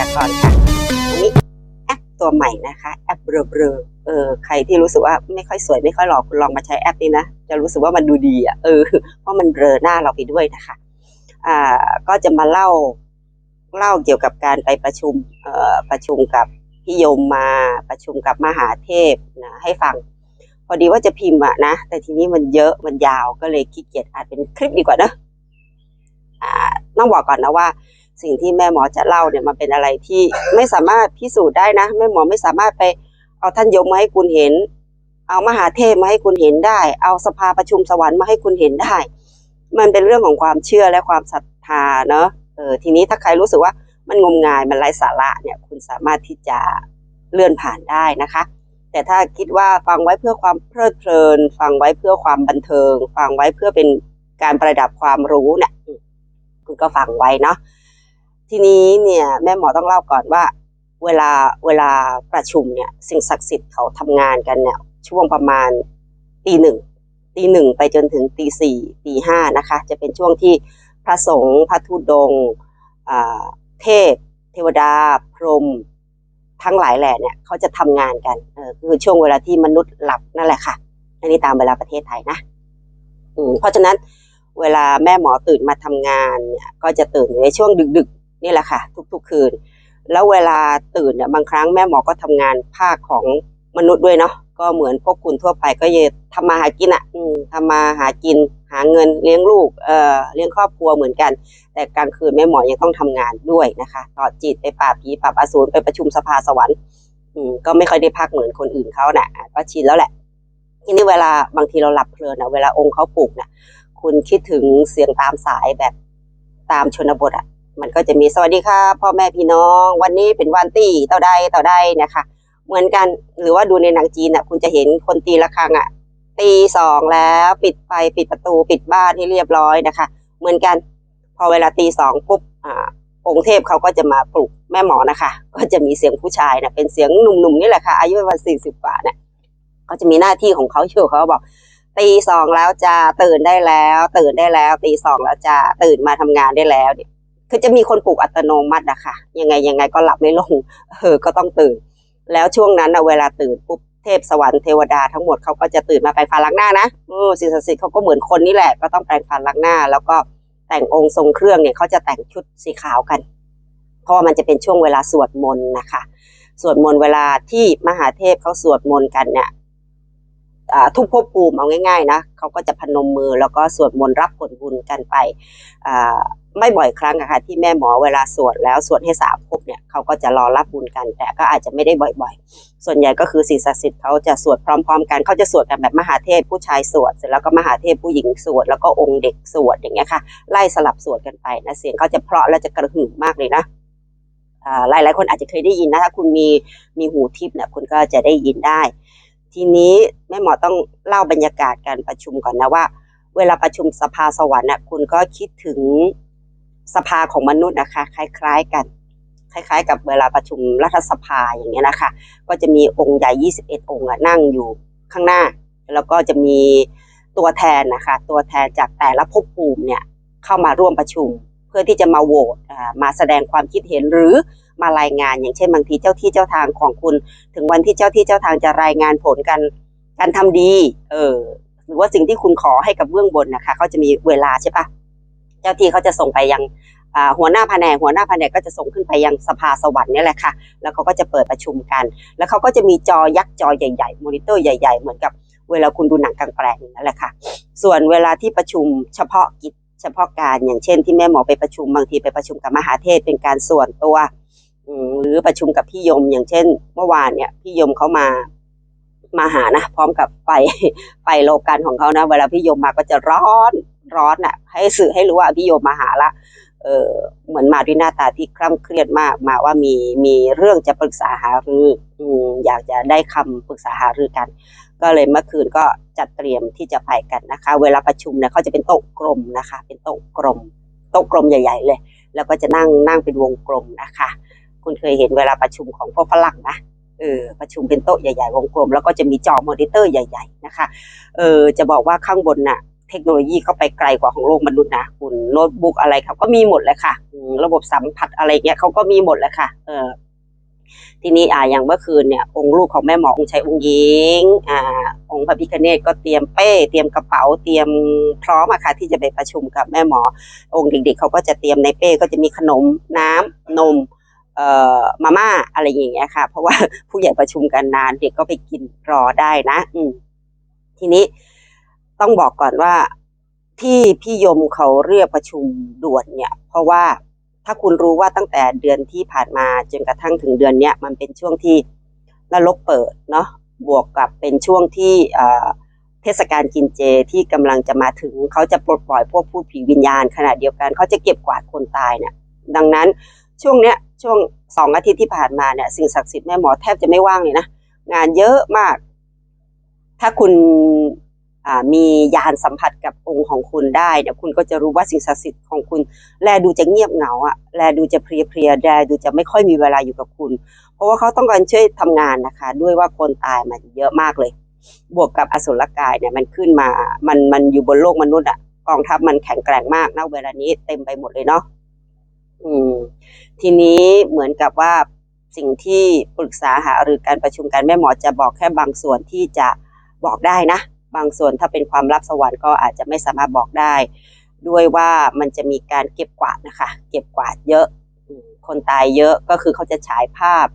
ยากรณ์ค่ะอันนี้แอปตัวใหม่นะคะแอปเบลอเบลอเออใครที่รู้สึกว่าไม่ค่อยสวยไม่ค่อยหล่อคุณลองมาใช้แอปนี้นะจะรู้สึกว่ามันดูดีอะเออเพราะมันเบลอหน้าเราไปด้วยนะคะอ่าก็จะมาเล่าเล่าเกี่ยวกับการไปประชุมเอ่อประชุมกับพี่ยมมาประชุมกับมหาเทพนะให้ฟัง พอดีว่าจะพิมพ์อะนะ แต่ทีนี้มันเยอะมันยาวก็เลยขี้เกียจอาจเป็นคลิปดีกว่านะอ่าต้องบอกก่อนนะว่า สิ่งที่แม่หมอจะเล่าเนี่ยมันเป็นอะไรที่ไม่สามารถพิสูจน์ได้นะ แม่หมอไม่สามารถไปเอาท่านยมมาให้คุณเห็น เอามหาเทพมาให้คุณเห็นได้ เอาสภาประชุมสวรรค์มาให้คุณเห็นได้ มันเป็นเรื่องของความเชื่อและความศรัทธาเนอะเออทีนี้ถ้าใครรู้สึกว่ามันงมงายมันไร้สาระเนี่ยคุณสามารถที่จะเลื่อนผ่านได้นะคะ แต่ถ้าคิดว่าฟังไว้เพื่อความเพลิดเพลิน ฟังไว้เพื่อความบันเทิง ฟังไว้เพื่อเป็นการประดับความรู้เนี่ยคุณก็ฟังไว้เนาะ ทีนี้เนี่ยแม่หมอต้องเล่าก่อนว่า เวลาเวลาประชุมเนี่ยสิ่งศักดิ์สิทธิ์เขาทำงานกันเนี่ยช่วงประมาณตีหนึ่งตีหนึ่งไปจนถึงตีสี่ตีห้านะคะ จะเป็นช่วงที่พระสงฆ์พระธุดงค์อ่าเทพ เทวดา พรหมทั้งหลายแหล่เนี่ยเขาจะทำงานกันเออคือช่วงเวลาที่มนุษย์หลับนั่นแหละค่ะอันนี้ตามเวลาประเทศไทยนะอืมเพราะฉะนั้นเวลาแม่หมอตื่นมาทำงานเนี่ยก็จะตื่นอยู่ในช่วงดึกๆ นี่แหละค่ะ ทุกๆคืน แล้วเวลาตื่นเนี่ยบางครั้งแม่หมอก็ทำงานภาคของมนุษย์ด้วยเนาะก็เหมือนพวกคุณทั่วไปก็เยทำมาหากินอะ่ะทำมาหากิน หาเงินเลี้ยงลูกเอ่อเลี้ยงครอบครัวเหมือนกัน แต่กลางคืนแม่หมอยังต้องทำงานด้วยนะคะต่อจิตไปปราบผีปราบอสูรไปประชุมสภาสวรรค์อืมก็ไม่ค่อยได้พักเหมือนคนอื่นเขานะ่ะอะก็ชินแล้วแหละทีนี้เวลาบางทีเราหลับเพลินนะเวลาองค์เขาปลุกเนี่ยคุณคิดถึงเสียงตามสายแบบตามชนบทอะ มันก็จะมีสวัสดีค่ะพ่อแม่พี่น้อง วันนี้เป็นวันตีเต่าใดเต่าใดนะคะเหมือนกันหรือว่าดูในหนังจีนอะ คุณจะเห็นคนตีละครังอะ ตีสองแล้วปิดไฟปิดประตูปิดบ้านให้เรียบร้อยนะคะ เหมือนกัน พอเวลาตีสองปุ๊บอ่าองค์เทพเขาก็จะมาปลุกแม่หมอนะคะ ก็จะมีเสียงผู้ชายนะเป็นเสียงหนุ่มๆนี่แหละค่ะ อายุประมาณสี่สิบกว่าเนี่ยเขาจะมีหน้าที่ของเขาอยู่เขาบอกตีสองแล้วจะตื่นได้แล้ว ตื่นได้แล้ว ตีสองแล้วจะตื่นมาทำงานได้แล้วเนี่ย คือจะมีคนปลุกอัตโนมัติอะค่ะ ยังไงยังไงก็หลับไม่ลงเออก็ต้องตื่น แล้วช่วงนั้นเวลาตื่นปุ๊บเทพสวรรค์เทวดาทั้งหมดเขาก็จะตื่นมาแปรงฟันล้างหน้านะอือสิ่งศักดิ์สิทธิ์เขาก็เหมือนคนนี่แหละก็ต้องแปรงฟันล้างหน้า แล้วก็แต่งองค์ทรงเครื่องเนี่ยเขาจะแต่งชุดสีขาวกัน เพราะว่ามันจะเป็นช่วงเวลาสวดมนต์นะคะสวดมนต์เวลาที่มหาเทพเขาสวดมนต์กันเนี่ย ทุกภพภูมิเอาง่ายๆนะเขาก็จะพนมมือแล้วก็สวดมนต์รับผลบุญกันไปไม่บ่อยครั้งอะค่ะที่แม่หมอเวลาสวดแล้วสวดให้สามภพเนี่ยเขาก็จะรอรับบุญกัน แต่ก็อาจจะไม่ได้บ่อยๆ ส่วนใหญ่ก็คือสิ่งศักดิ์สิทธิ์เขาจะสวดพร้อมๆ กันเขาจะสวดกันแบบมหาเทพผู้ชายสวดเสร็จแล้วก็มหาเทพผู้หญิงสวดแล้วก็องค์เด็กสวดอย่างเงี้ยค่ะไล่สลับสวดกันไปนะเสียงเขาจะเพราะและจะกระหึ่มมากเลยนะอ่าหลายๆคนอาจจะเคยได้ยินนะถ้าคุณมีมีหูทิพย์เนี่ยคุณก็จะได้ยินได้ ทีนี้แม่หมอต้องเล่าบรรยากาศการประชุมก่อนนะว่า เวลาประชุมสภาสวรรค์น่ะคุณก็คิดถึงสภาของมนุษย์นะคะ คล้าย ๆกัน คล้าย ๆ กับเวลาประชุมรัฐสภาอย่างเงี้ยนะคะ ก็จะมีองค์ใหญ่ 21 องค์นั่งอยู่ข้างหน้า แล้วก็จะมีตัวแทนนะคะ ตัวแทนจากแต่ละภพภูมิเนี่ยเข้ามาร่วมประชุม เพื่อที่จะมาโหวตมาแสดงความคิดเห็นหรือ มารายงาน อย่างเช่นบางทีเจ้าที่เจ้าทางของคุณ ถึงวันที่เจ้าที่เจ้าทางจะรายงานผลการการทำดี เออ หรือว่าสิ่งที่คุณขอให้กับเบื้องบนนะคะเขาจะมีเวลาใช่ปะเจ้าที่เขาจะส่งไปยังหัวหน้าแผนกหัวหน้าแผนกก็จะส่งขึ้นไปยังสภาสวรรค์นี่แหละค่ะ แล้วเขาก็จะเปิดประชุมกัน แล้วเขาก็จะมีจอยักษ์จอใหญ่ๆ มอนิเตอร์ใหญ่ๆ เหมือนกับเวลาคุณดูหนังกลางแปลงนั่นแหละค่ะ ส่วนเวลาที่ประชุมเฉพาะกิจเฉพาะการอย่างเช่นที่แม่หมอไปประชุมบางทีไปประชุมกับมหาเทพเป็นการส่วนตัว หรือประชุมกับพี่ยม อย่างเช่น เมื่อวานเนี่ยพี่ยมเขามามาหานะพร้อมกับไฟไฟโลกันของเขานะ เวลาพี่ยมมาก็จะร้อนร้อนอะ ให้สื่อให้รู้ว่าพี่ยมมาหาละเออเหมือนมาด้วยหน้าตาที่คร่ำเครียดมากมาว่ามีมีเรื่องจะปรึกษาหารืออืมอยากจะได้คำปรึกษาหารือกัน ก็เลยเมื่อคืนก็จัดเตรียมที่จะไปกันนะคะ เวลาประชุมเนี่ยเขาจะเป็นโต๊ะกลมนะคะ เป็นโต๊ะกลมโต๊ะกลมใหญ่ ๆ เลย แล้วก็จะนั่งนั่งเป็นวงกลมนะคะ คุณเคยเห็นเวลาประชุมของพวกฝรั่งนะเออประชุมเป็นโต๊ะใหญ่ๆวงกลม แล้วก็จะมีจอมอนิเตอร์ใหญ่ๆนะคะเออจะบอกว่าข้างบนน่ะเทคโนโลยีเข้าไปไกลกว่าของโลกมนุษย์นะคุณโน้ตบุ๊กอะไรครับก็มีหมดเลยค่ะ ระบบสัมผัสอะไรเงี้ยเขาก็มีหมดเลยค่ะเออทีนี้อ่าอย่างเมื่อคืนเนี่ยองค์ลูกของแม่หมอองค์ชัยองค์หญิงอ่าองค์พระพิฆเนศก็เตรียมเป้ เตรียมกระเป๋าเตรียมพร้อมอะค่ะที่จะไปประชุมกับแม่หมอ องค์เด็กๆเขาก็จะเตรียมในเป้ก็จะมีขนมน้ำนม มาม่าอะไรอย่างเงี้ยค่ะ เพราะว่าผู้ใหญ่ประชุมกันนานเด็กก็ไปกินรอได้นะ อืทีนี้ต้องบอกก่อนว่าที่พี่ยมเขาเรียกประชุมด่วนเนี่ย เพราะว่าถ้าคุณรู้ว่าตั้งแต่เดือนที่ผ่านมาจนกระทั่งถึงเดือนเนี้ยมันเป็นช่วงที่นรกเปิดเนาะบวกกับเป็นช่วงที่เทศกาลกินเจที่กำลังจะมาถึงเขาจะปลดปล่อยพวกผู้ผีวิญญาณขณะเดียวกันเขาจะเก็บกวาดคนตายเนี่ยดังนั้น ช่วงเนี้ยช่วงสองอาทิตย์ที่ผ่านมาเนี่ยสิ่งศักดิ์สิทธิ์แม่หมอแทบจะไม่ว่างเลยนะงานเยอะมาก ถ้าคุณมียานสัมผัสกับองค์ของคุณได้เดี๋ยวคุณก็จะรู้ว่าสิ่งศักดิ์สิทธิ์ของคุณ แลดูจะเงียบเหงาอะแลดูจะเพลียๆแลดูจะไม่ค่อยมีเวลาอยู่กับคุณ เพราะว่าเขาต้องการช่วยทำงานนะคะ ด้วยว่าคนตายมันเยอะมากเลย บวกกับอสุรกายเนี่ยมันขึ้นมามันมันอยู่บนโลกมนุษย์อะกองทัพมันแข็งแกร่งมากณเวลานี้เต็มไปหมดเลยเนาะ อืม ทีนี้เหมือนกับว่าสิ่งที่ปรึกษาหารือการประชุมกันแม่หมอจะบอกแค่บางส่วนที่จะบอกได้นะ บางส่วนถ้าเป็นความลับสวรรค์ก็อาจจะไม่สามารถบอกได้ ด้วยว่ามันจะมีการเก็บกวาดนะคะ เก็บกวาดเยอะคนตายเยอะก็คือเขาจะฉายภาพ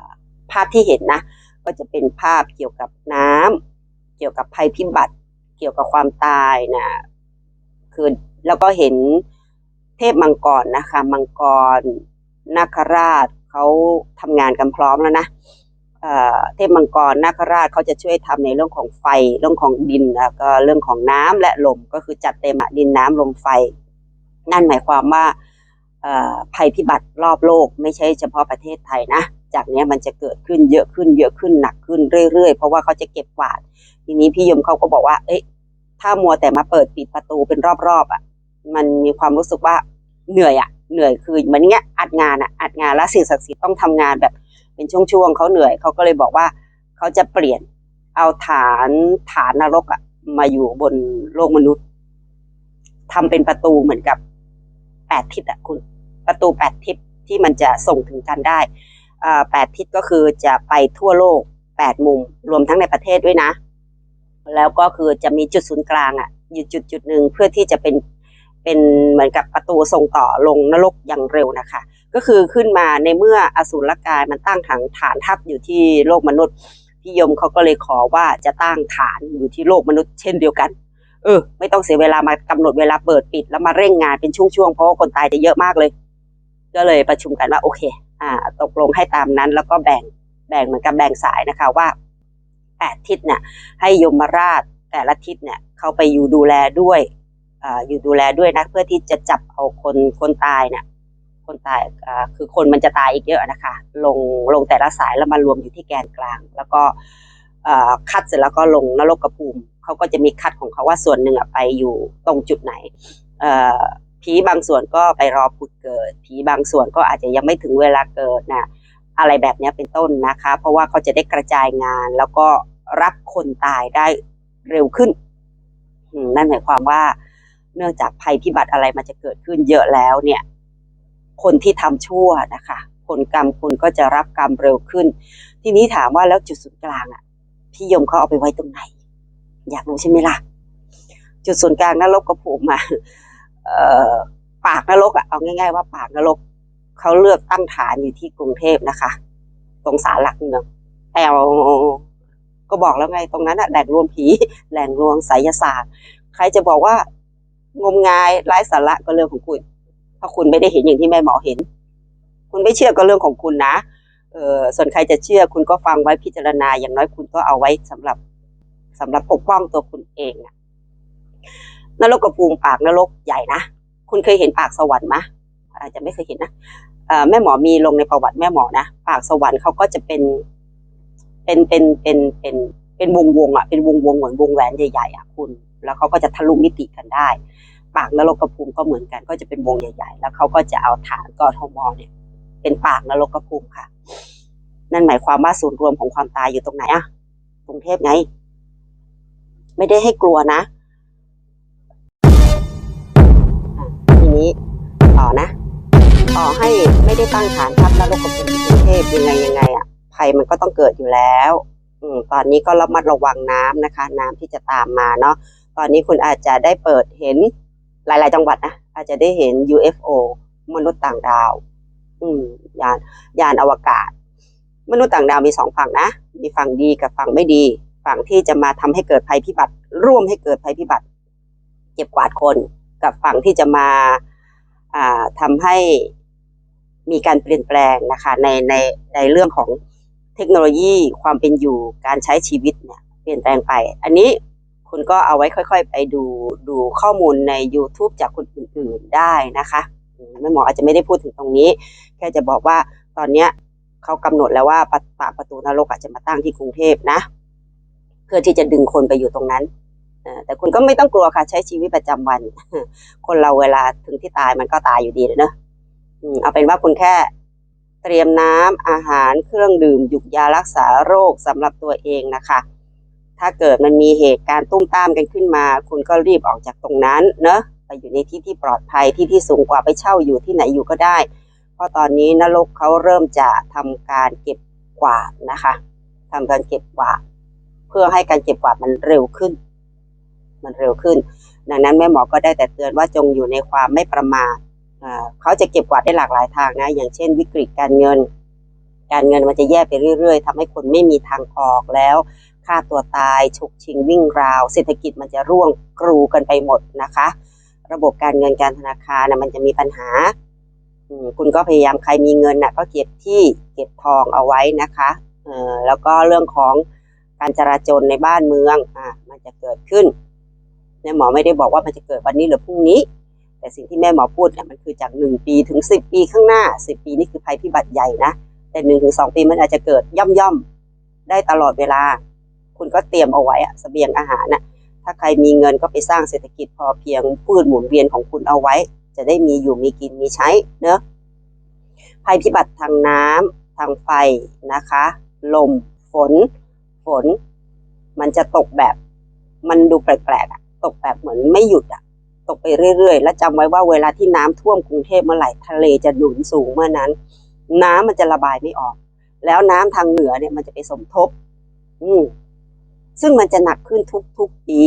าภาพที่เห็นนะ ก็จะเป็นภาพเกี่ยวกับน้ำเกี่ยวกับภัยพิบัติ เกี่ยวกับความตายนะคือแล้วก็เห็น เทพมังกรนะคะ มังกรนาคราชเขาทำงานกันพร้อมแล้วนะเทพมังกรนาคราชเขาจะช่วยทำในเรื่องของไฟเรื่องของดินแล้วก็เรื่องของน้ำและลมก็คือจัดเต็มดินน้ำลมไฟ นั่นหมายความว่าภัยพิบัติรอบโลกไม่ใช่เฉพาะประเทศไทยนะ จากนี้มันจะเกิดขึ้นเยอะขึ้นเยอะขึ้นหนักขึ้นเรื่อยๆ เพราะว่าเขาจะเก็บกวาด ทีนี้พี่ยมเขาก็บอกว่า เอ้ยถ้ามัวแต่มาเปิดปิดประตูเป็นรอบๆอะ มันมีความรู้สึกว่าเหนื่อยอะเหนื่อยคือเหมือนเงี้ยอัดงานอะอัดงานแล้วสิ่งศักดิ์สิทธิ์ต้องทำงานแบบ เป็นช่วงๆเขาเหนื่อยเขาก็เลยบอกว่าเขาจะเปลี่ยนเอาฐานฐานนรกอะมาอยู่บนโลกมนุษย์ทำเป็นประตูเหมือนกับแปดทิศอะคุณ ประตูแปดทิศที่มันจะส่งถึงกันได้อ่าแปดทิศก็คือจะไปทั่วโลกแปดมุม รวมทั้งในประเทศด้วยนะ แล้วก็คือจะมีจุดศูนย์กลางอะอยู่จุดจุดหนึ่งเพื่อที่จะเป็น เป็นเหมือนกับประตูส่งต่อลงนรกอย่างเร็วนะคะ ก็คือขึ้นมาในเมื่ออสูรกายมันตั้งฐานฐานทัพอยู่ที่โลกมนุษย์พี่ยมเขาก็เลยขอว่าจะตั้งฐานอยู่ที่โลกมนุษย์เช่นเดียวกัน เออ ไม่ต้องเสียเวลามากำหนดเวลาเปิดปิดแล้วมาเร่งงานเป็นช่วงๆเพราะว่าคนตายจะเยอะมากเลย ก็เลยประชุมกันว่าโอเค อ่า ตกลงให้ตามนั้นแล้วก็แบ่งแบ่งเหมือนกับแบ่งสายนะคะว่าแปดทิศเนี่ยให้ยมราชแต่ละทิศเนี่ยเขาไปอยู่ดูแลด้วย อยู่ดูแลด้วยนะ เพื่อที่จะจับเอาคนคนตายเนี่ยคนตายคือคนมันจะตายอีกเยอะนะคะ ลงลงแต่ละสายแล้วมารวมอยู่ที่แกนกลาง แล้วก็คัดเสร็จแล้วก็ลงนรกกระภูมิเขาก็จะมีคัดของเขาว่าส่วนหนึ่งไปอยู่ตรงจุดไหนผีบางส่วนก็ไปรอผุดเกิด ผีบางส่วนก็อาจจะยังไม่ถึงเวลาเกิดนะอะไรแบบนี้เป็นต้นนะคะ เพราะว่าเขาจะได้กระจายงาน แล้วก็รับคนตายได้เร็วขึ้น นั่นหมายความว่า เนื่องจากภัยพิบัติอะไรมันจะเกิดขึ้นเยอะแล้วเนี่ย คนที่ทำชั่วนะคะผลกรรมคุณก็จะรับกรรมเร็วขึ้น ทีนี้ถามว่าแล้วจุดศูนย์กลางอะ พี่ยมเขาเอาไปไว้ตรงไหน อยากรู้ใช่ไหมล่ะ จุดศูนย์กลางนรกกระภูมิมาเอ่อปากนรกอะเอาง่าย ๆ ว่าปากนรกเขาเลือกตั้งฐานอยู่ที่กรุงเทพนะคะ ตรงศาลหลักเมืองแอลก็บอกแล้วไงตรงนั้นอะแหล่งรวมผีแหล่งรวมไสยศาสตร์ ใครจะบอกว่า งมงายไร้สาระก็เรื่องของคุณเพราคุณไม่ได้เห็นอย่างที่แม่หมอเห็น คุณไม่เชื่อก็เรื่องของคุณนะเออส่วนใครจะเชื่อคุณก็ฟังไว้พิจารณา อย่างน้อยคุณก็เอาไว้สำหรับสำหรับปกป้องตัวคุณเองอะนรกกระภูมิปากนรกใหญ่นะคุณเคยเห็นปากสวรรค์ไหมอาจจะไม่เคยเห็นนะแม่หมอมีลงในประวัติแม่หมอนะปากสวรรค์เขาก็จะเป็น เป็นเป็นเป็นเป็นเป็นวงวงอะเป็นวงวงเหมือนวงแหวนใหญ่ๆอะคุณ แล้วเขาก็จะทะลุมิติกันได้ ปากนรกกระพุมก็เหมือนกัน ก็จะเป็นวงใหญ่ ๆ แล้วเขาก็จะเอาฐานกทมเนี่ย เป็นปากนรกกระพุมค่ะ นั่นหมายความว่าศูนย์รวมของความตายอยู่ตรงไหนอะกรุงเทพไง ไม่ได้ให้กลัวนะทีนี้ต่อนะ ต่อให้ไม่ได้ตั้งฐานทัพนรกกระพุมกรุงเทพยังไงยังไงอะภัยมันก็ต้องเกิดอยู่แล้ว อืตอนนี้ก็ระมัดระวังน้ำนะคะ น้ำที่จะตามมาเนาะ ตอนนี้คุณอาจจะได้เปิดเห็นหลาย ๆ จังหวัดนะ อาจจะได้เห็น UFO มนุษย์ต่างดาว อืมยานยานอวกาศ มนุษย์ต่างดาวมีสองฝั่งนะ มีฝั่งดีกับฝั่งไม่ดี ฝั่งที่จะมาทำให้เกิดภัยพิบัติ ร่วมให้เกิดภัยพิบัติ เก็บกวาดคน กับฝั่งที่จะมาอ่าทำให้มีการเปลี่ยนแปลงนะคะ ในในในเรื่องของเทคโนโลยีความเป็นอยู่การใช้ชีวิตเนี่ยเปลี่ยนแปลงไป อันนี้ คุณก็เอาไว้ค่อย ๆ ไปดูดูข้อมูลใน YouTube จากคนอื่น ๆได้นะคะแม่หมออาจจะไม่ได้พูดถึงตรงนี้ แค่จะบอกว่าตอนเนี้ยเขากำหนดแล้วว่าปะปากประตูนรกอาจจะมาตั้งที่กรุงเทพนะ เพื่อที่จะดึงคนไปอยู่ตรงนั้นแต่คุณก็ไม่ต้องกลัวค่ะใช้ชีวิตประจำวัน คนเราเวลาถึงที่ตายมันก็ตายอยู่ดีเลยเนอะเอาเป็นว่าคุณแค่เตรียมน้ำอาหารเครื่องดื่มหยุกยารักษาโรคสำหรับตัวเองนะคะ ถ้าเกิดมันมีเหตุการณ์ตุ้มตามกันขึ้นมา คุณก็รีบออกจากตรงนั้นเนอะไปอยู่ในที่ที่ปลอดภัยที่ที่สูงกว่าไปเช่าอยู่ที่ไหนอยู่ก็ได้ เพราะตอนนี้นรกเขาเริ่มจะทำการเก็บกวาดนะคะทำการเก็บกวาดเพื่อให้การเก็บกวาดมันเร็วขึ้น มันเร็วขึ้น ดังนั้นแม่หมอก็ได้แต่เตือนว่าจงอยู่ในความไม่ประมาทเขาจะเก็บกวาดได้หลากหลายทางนะ อย่างเช่น วิกฤตการเงิน การเงินมันจะแย่ไปเรื่อย ๆทำให้คนไม่มีทางออกแล้ว ฆ่าตัวตายฉกชิงวิ่งราว เศรษฐกิจมันจะร่วงกรูกันไปหมดนะคะ ระบบการเงินการธนาคารนะมันจะมีปัญหา คุณก็พยายามใครมีเงินน่ะก็เก็บที่เก็บทองเอาไว้นะคะเออแล้วก็เรื่องของการจราจรในบ้านเมืองอะมันจะเกิดขึ้นแม่หมอไม่ได้บอกว่ามันจะเกิดวันนี้หรือพรุ่งนี้ แต่สิ่งที่แม่หมอพูดเนี่ยมันคือจากหนึ่งปีถึงสิบปีข้างหน้าสิบปีนี่คือภัยพิบัติใหญ่นะแต่หนึ่งถึงสองปีมันอาจจะเกิดย่อมย่อมได้ตลอดเวลา คุณก็เตรียมเอาไว้อะเสบียงอาหารน่ะถ้าใครมีเงินก็ไปสร้างเศรษฐกิจพอเพียงพืชหมุนเวียนของคุณเอาไว้ จะได้มีอยู่มีกินมีใช้เนอะภัยพิบัติทางน้ำทางไฟนะคะ ลม ฝน ฝน มันจะตกแบบ มันดูแปลกๆอะตกแบบเหมือนไม่หยุดอะตกไปเรื่อยๆ และจำไว้ว่าเวลาที่น้ำท่วมกรุงเทพเมื่อไหร่ทะเลจะหนุนสูงเมื่อนั้น น้ำมันจะระบายไม่ออก แล้วน้ำทางเหนือเนี่ยมันจะไปสมทบ อืม ซึ่งมันจะหนักขึ้นทุกๆปี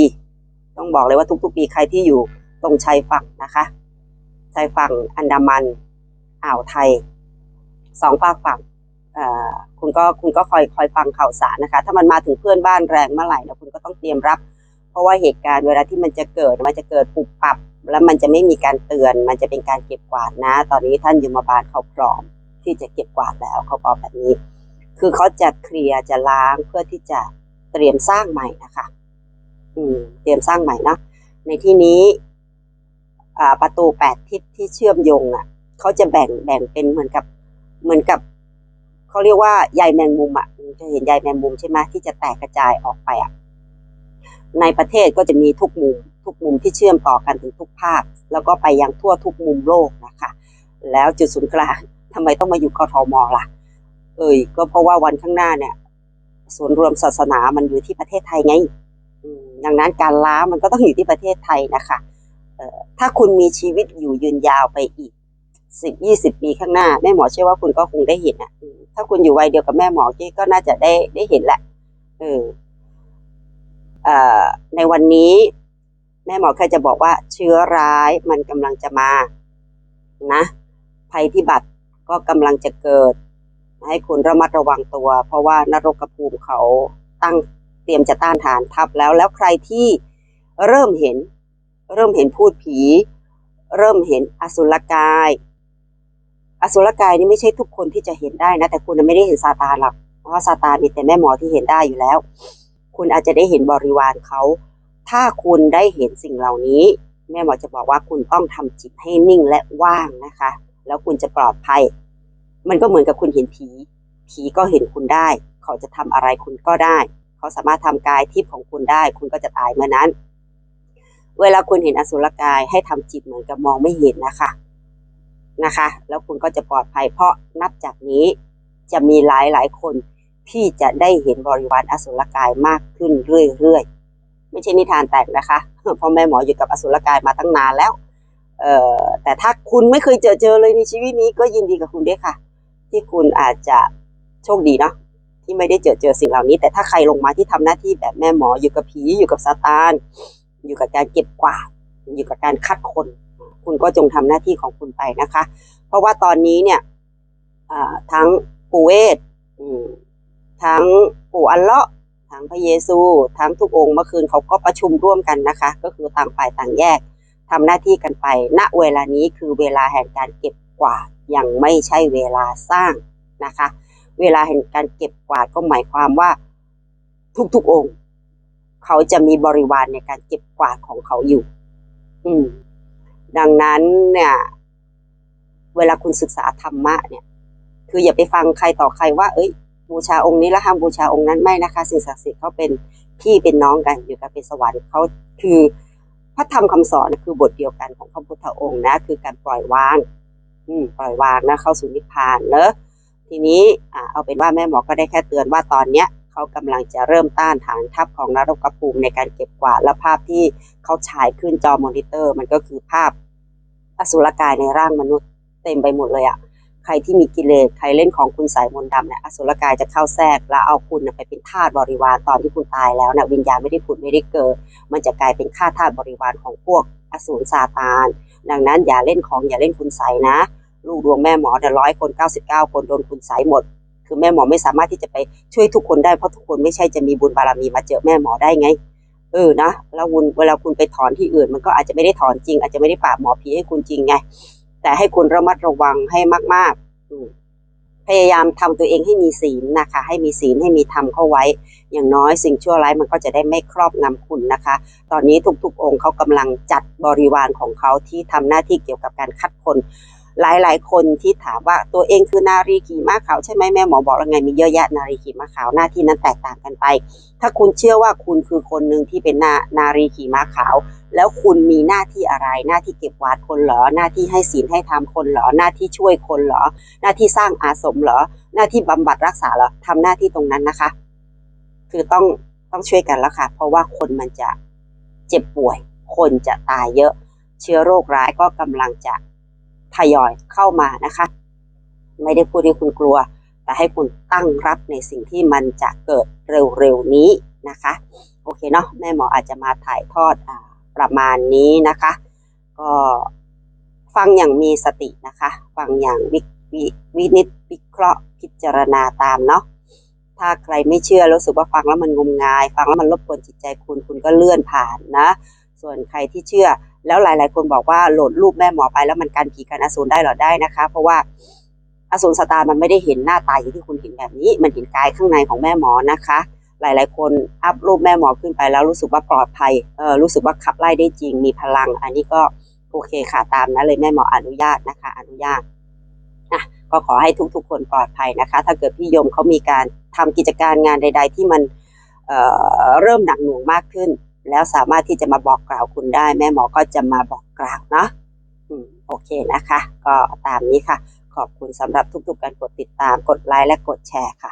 ต้องบอกเลยว่าทุกๆปีใครที่อยู่ตรงชายฝั่งนะคะชายฝั่งอันดามันอ่าวไทยสองฝากฝั่งคุณก็คุณก็คอยคอยฟังข่าวสารนะคะ ถ้ามันมาถึงเพื่อนบ้านแรงเมื่อไหร่แล้วคุณก็ต้องเตรียมรับ เพราะว่าเหตุการณ์เวลาที่มันจะเกิดมันจะเกิดปุบปับ แล้วมันจะไม่มีการเตือน มันจะเป็นการเก็บกวาดนะ ตอนนี้ท่านยมบาลเขาพร้อม ที่จะเก็บกวาดแล้วเขาบอกแบบนี้ คือเขาจะเคลียร์จะล้างเพื่อที่จะ ตรียมสร้างใหม่นะคะ อืม เตรียมสร้างใหม่นะ ในที่นี้อ่าประตูแปดทิศที่เชื่อมโยงอะเขาจะแบ่งแบ่งเป็นเหมือนกับเหมือนกับเขาเรียกว่าใยแมงมุมอะจะเห็นใยแมงมุมใช่ไหมที่จะแตกกระจายออกไปอะในประเทศก็จะมีทุกมุม ทุกมุมที่เชื่อมต่อกันถึงทุกภาค แล้วก็ไปยังทั่วทุกมุมโลกนะคะ แล้วจุดศูนย์กลางทำไมต้องมาอยู่กทมล่ะ เอ่ยก็เพราะว่าวันข้างหน้าเนี่ย ศูนย์รวมศาสนามันอยู่ที่ประเทศไทยไงอืมดังนั้นการล้างมันก็ต้องอยู่ที่ประเทศไทยนะคะเอ่อถ้าคุณมีชีวิตอยู่ยืนยาวไปอีกสิบยี่สิบปีข้างหน้าแม่หมอเชื่อว่าคุณก็คงได้เห็นอะอืมถ้าคุณอยู่วัยเดียวกับแม่หมอกี้ก็น่าจะได้ได้เห็นแหละเออเอ่อในวันนี้ แม่หมอแค่จะบอกว่าเชื้อร้ายมันกำลังจะมานะ ภัยพิบัติก็กำลังจะเกิด ให้คุณระมัดระวังตัว เพราะว่านรกภูมิเขาตั้งเตรียมจะต้านทานทับแล้ว แล้วใครที่เริ่มเห็น เริ่มเห็นพูดผี เริ่มเห็นอสุรกาย อสุรกายนี่ไม่ใช่ทุกคนที่จะเห็นได้นะ แต่คุณไม่ได้เห็นซาตานหรอกเพราะซาตานมีแต่แม่หมอที่เห็นได้อยู่แล้ว คุณอาจจะได้เห็นบริวารเขาถ้าคุณได้เห็นสิ่งเหล่านี้ แม่หมอจะบอกว่าคุณต้องทำจิตให้นิ่งและว่างนะคะ แล้วคุณจะปลอดภัย มันก็เหมือนกับคุณเห็นผี ผีก็เห็นคุณได้ เขาจะทำอะไรคุณก็ได้ เขาสามารถทำกายทิพย์ของคุณได้ คุณก็จะตายเมื่อนั้น เวลาคุณเห็นอสุรกายให้ทำจิตเหมือนกับมองไม่เห็นนะคะนะคะ แล้วคุณก็จะปลอดภัยเพราะนับจากนี้จะมีหลายหลายคนที่จะได้เห็นบริวารอสุรกายมากขึ้นเรื่อยๆ ไม่ใช่นิทานแต่งนะคะเพราะแม่หมออยู่กับอสุรกายมาตั้งนานแล้ว เอ่อแต่ถ้าคุณไม่เคยเจอเจอเลยในชีวิตนี้ก็ยินดีกับคุณด้วยค่ะ ที่คุณอาจจะโชคดีเนาะที่ไม่ได้เจอเจอสิ่งเหล่านี้ แต่ถ้าใครลงมาที่ทำหน้าที่แบบแม่หมออยู่กับผีอยู่กับซาตาน อยู่กับการเก็บกวาดอยู่กับการคัดคน คุณก็จงทำหน้าที่ของคุณไปนะคะ เพราะว่าตอนนี้เนี่ยทั้งปู่เวทอืมทั้งปู่อัลเลาะทั้งพระเยซู ทั้งทุกองค์เมื่อคืนเขาก็ประชุมร่วมกันนะคะ ก็คือต่างฝ่ายต่างแยกทำหน้าที่กันไป ณ เวลานี้คือเวลาแห่งการเก็บ กวาดยังไม่ใช่เวลาสร้างนะคะ เวลาแห่งการเก็บกวาดก็หมายความว่าทุกๆองค์ เขาจะมีบริวารในการเก็บกวาดของเขาอยู่ อืม ดังนั้นเนี่ย เวลาคุณศึกษาธรรมะเนี่ย คืออย่าไปฟังใครต่อใครว่า เอ้ย บูชาองค์นี้แล้วห้ามบูชาองค์นั้นไม่นะคะ สิ่งศักดิ์สิทธิ์เขาเป็นพี่เป็นน้องกันอยู่กับเป็นสวรรค์เขาคือพระธรรมคำสอนคือบทเดียวกันของพระพุทธองค์นะ คือการปล่อยวาง อืมปล่อยวางนะเข้าสู่นิพพานเนอะทีนี้อ่าเอาเป็นว่าแม่หมอก็ได้แค่เตือนว่าตอนเนี้ยเขากำลังจะเริ่มต้านฐานทัพของนรกภูมิในการเก็บกวาดและภาพที่เขาฉายขึ้นจอมอนิเตอร์ มันก็คือภาพอสุรกายในร่างมนุษย์เต็มไปหมดเลยอะใครที่มีกิเลสใครเล่นของคุณสายมนต์ดำเนี่ยอสุรกายจะเข้าแทรกแล้วเอาคุณไปเป็นทาสบริวารตอนที่คุณตายแล้วนะวิญญาณไม่ได้ผุดไม่ได้เกิด มันจะกลายเป็นข้าทาสบริวารของพวกอสูรซาตาน ดังนั้นอย่าเล่นของอย่าเล่นคุณใสยนะ ลูกดวงแม่หมอเนี่ยร้อยคนเก้าสิบเก้าคนโดนคุณใสยหมด คือแม่หมอไม่สามารถที่จะไปช่วยทุกคนได้เพราะทุกคนไม่ใช่จะมีบุญบารมีมาเจอแม่หมอได้ไง เออนะแล้ววุนเวลาคุณไปถอนที่อื่น มันก็อาจจะไม่ได้ถอนจริง อาจจะไม่ได้ปราบหมอผีให้คุณจริงไง แต่ให้คุณระมัดระวังให้มากๆอืพยายามทำตัวเองให้มีศีลนะคะ ให้มีศีลให้มีธรรมเข้าไว้ อย่างน้อยสิ่งชั่วร้ายมันก็จะได้ไม่ครอบงำคุณนะคะ ตอนนี้ทุกๆองค์เขากำลังจัดบริวารของเขาที่ทำหน้าที่เกี่ยวกับการคัดคน หลายๆ คนที่ถามว่าตัวเองคือนารีขี่ม้าขาวใช่ไหมแม่หมอบอกแล้วไงมีเยอะแยะนารีขี่ม้าขาวหน้าที่นั้นแตกต่างกันไป ถ้าคุณเชื่อว่าคุณคือคนหนึ่งที่เป็นนานารีขี่ม้าขาว แล้วคุณมีหน้าที่อะไรหน้าที่เก็บวาดคนเหรอหน้าที่ให้ศีลให้ธรรมคนเหรอหน้าที่ช่วยคนเหรอ หน้าที่สร้างอาสมเหรอ หน้าที่บำบัดรักษาเหรอทำหน้าที่ตรงนั้นนะคะ คือต้องต้องช่วยกันแล้วค่ะ เพราะว่าคนมันจะเจ็บป่วย คนจะตายเยอะ เชื้อโรคร้ายก็กำลังจะ ทยอยเข้ามานะคะ ไม่ได้พูดให้คุณกลัว แต่ให้คุณตั้งรับในสิ่งที่มันจะเกิดเร็วๆนี้นะคะ โอเคเนาะแม่หมออาจจะมาถ่ายทอดอประมาณนี้นะคะ ก็ฟังอย่างมีสตินะคะ ฟังอย่างวิวิวินิจวิเคราะห์พิจารณาตามเนาะถ้าใครไม่เชื่อรู้สึกว่าฟังแล้วมันงมงาย ฟังแล้วมันรบกวนจิตใจคุณคุณก็เลื่อนผ่านนะ ส่วนใครที่เชื่อ แล้วหลาย ๆ คนบอกว่าโหลดรูปแม่หมอไปแล้วมันกันผีกันอสูรได้หรอได้นะคะ เพราะว่าอสูรสตาร์มันไม่ได้เห็นหน้าตาอย่างที่คุณเห็นแบบนี้ มันเห็นกายข้างในของแม่หมอนะคะ หลาย ๆ คนอัพรูปแม่หมอขึ้นไปแล้วรู้สึกว่าปลอดภัยเออรู้สึกว่าขับไล่ได้จริง มีพลัง อันนี้ก็โอเคค่ะตามนั้นเลยแม่หมออนุญาตนะคะ อนุญาตอะก็ขอให้ทุก ๆ คนปลอดภัยนะคะ ถ้าเกิดพี่ยมเขามีการทำกิจการงานใด ๆ ที่มันเอ่อเริ่มหนักหน่วงมากขึ้น แล้วสามารถที่จะมาบอกกล่าวคุณได้ แม่หมอก็จะมาบอกกล่าวเนาะโอเคนะคะ ก็ตามนี้ค่ะ ขอบคุณสำหรับทุกๆการกดติดตามกดไลค์และกดแชร์ค่ะ